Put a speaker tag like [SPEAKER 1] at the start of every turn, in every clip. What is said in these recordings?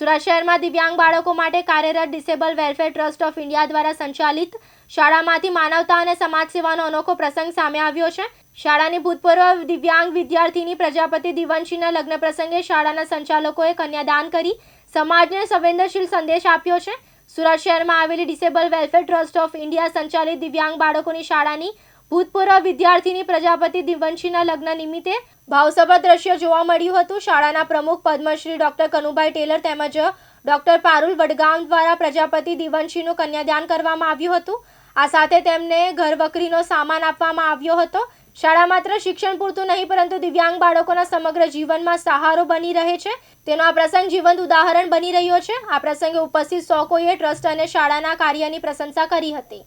[SPEAKER 1] સુરત શહેરમાં દિવ્યાંગ બાળકો માટે કાર્યરત disable welfare trust of India દ્વારા સંચાલિત શાળામાંથી માનવતા અને સમાજ સેવાનો અનોખો પ્રસંગ સામે આવ્યો છે. શાળાની ભૂતપૂર્વ દિવ્યાંગ વિદ્યાર્થીની પ્રજાપતિ દિવંશીના લગ્ન પ્રસંગે શાળાના સંચાલકોએ કન્યાદાન કરી સમાજને સંવેદનશીલ સંદેશ આપ્યો છે. સુરત શહેરમાં આવેલી disable welfare trust of India સંચાલિત દિવ્યાંગ બાળકોની શાળાની ભૂતપૂર્વ વિદ્યાર્થીની પ્રજાપતિ દિવંશીના લગ્ન નિમિત્તે ભાવસભર દ્રશ્ય જોવા મળ્યું હતું. શાળાના પ્રમુખ પદ્મશ્રી ડોક્ટર કનુભાઈ ટેલર તેમજ ડોક્ટર પારુલ વડગામ દ્વારા પ્રજાપતિ દિવંશીનું કન્યાદાન કરવામાં આવ્યું હતું. આ સાથે તેમને ઘરવકરીનો સામાન આપવામાં આવ્યો હતો. શાળા માત્ર શિક્ષણ પૂરતું નહીં, પરંતુ દિવ્યાંગ બાળકોના સમગ્ર જીવનમાં સહારો બની રહે છે. તેનો આ પ્રસંગ જીવંત ઉદાહરણ બની રહ્યો છે. આ પ્રસંગે ઉપસ્થિત સો કોઈએ ટ્રસ્ટ અને શાળાના કાર્યની પ્રશંસા કરી હતી.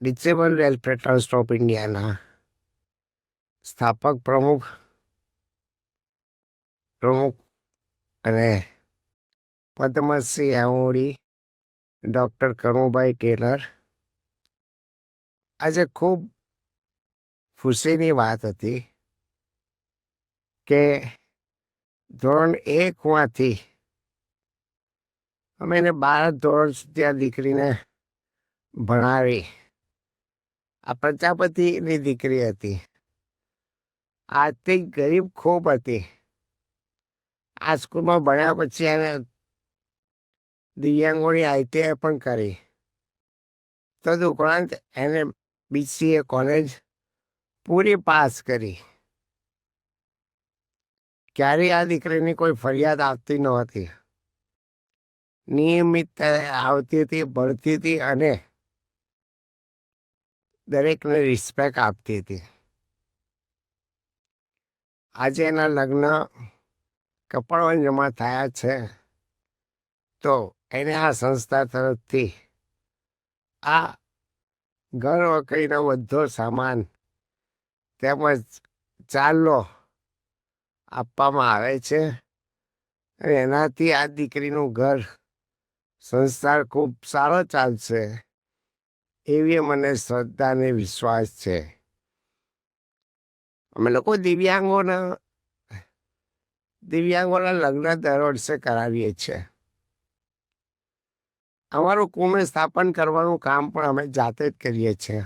[SPEAKER 2] ડિસેબલ વેલફેર ટ્રસ્ટ ઓફ ઇન્ડિયાના સ્થાપક પ્રમુખ પ્રમુખ અને પદ્મશ્રી એવોર્ડી ડૉક્ટર કરુભાઈ ટેલર આજે ખૂબ ખુશીની વાત હતી કે ધોરણ એકમાંથી અમે એને બાર ધોરણ સુધી આ દીકરીને ભણાવી. આ પ્રજાપતિની દીકરી હતી. આર્થિક ગરીબ ખૂબ હતી. આ સ્કૂલમાં ભણ્યા પછી એને દિવ્યાંગોની આઈટીઆઈ પણ કરી. તદુપરાંત એને બીસીએ કોલેજ પૂરી પાસ કરી. ક્યારેય આ દીકરીની કોઈ ફરિયાદ આવતી નહોતી. નિયમિત આવતી હતી, ભણતી હતી અને દરેકને રિસ્પેક્ટ આપતી હતી. આજે એના લગ્ન કપડવંજમાં થયા છે, તો એને આ સંસ્થા તરફથી આ ઘર વકરીનો બધો સામાન તેમજ ચાલો આપવામાં આવે છે. અને એનાથી આ દીકરીનું ઘર સંસ્કાર ખૂબ સારો ચાલશે. એવી મને શ્રદ્ધા અને વિશ્વાસ છે. અમે લોકો દિવ્યાંગોના દિવ્યાંગોના લગ્ન દર વર્ષે કરાવીએ છીએ. અમારું કુંભ સ્થાપન કરવાનું કામ પણ અમે જાતે જ કરીએ છીએ.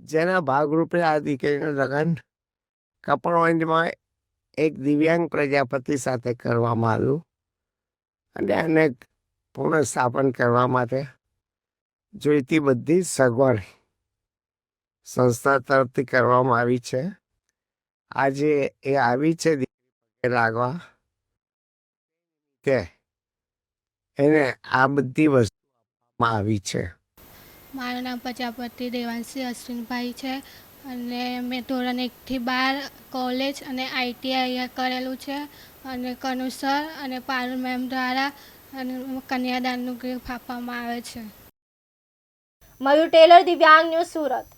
[SPEAKER 2] જેના ભાગરૂપે આ દીકરીનું લગ્ન કપડવંજમાં એક દિવ્યાંગ પ્રજાપતિ સાથે કરવામાં આવ્યું અને આને પૂર્ણ સ્થાપન કરવા માટે જોઈતી બધી સગવડ સંસ્થા તરફથી કરવામાં આવી છે. આજે એ આવી છે દીકરી લાગવા કે એને આ બધી વસ્તુ આપવામાં આવી છે.
[SPEAKER 3] મારું નામ પ્રજાપતિ દેવાંશી અશ્વિનભાઈ છે અને મેં ધોરણ એકથી બાર કોલેજ અને આઈટીઆઈ કરેલું છે અને કનુ સર અને પારુલ મેમ દ્વારા અને કન્યાદાનનું ગ્રીફ આપવામાં આવે છે.
[SPEAKER 1] મયુર ટેલર દિવ્યાંગ ન્યૂઝ સુરત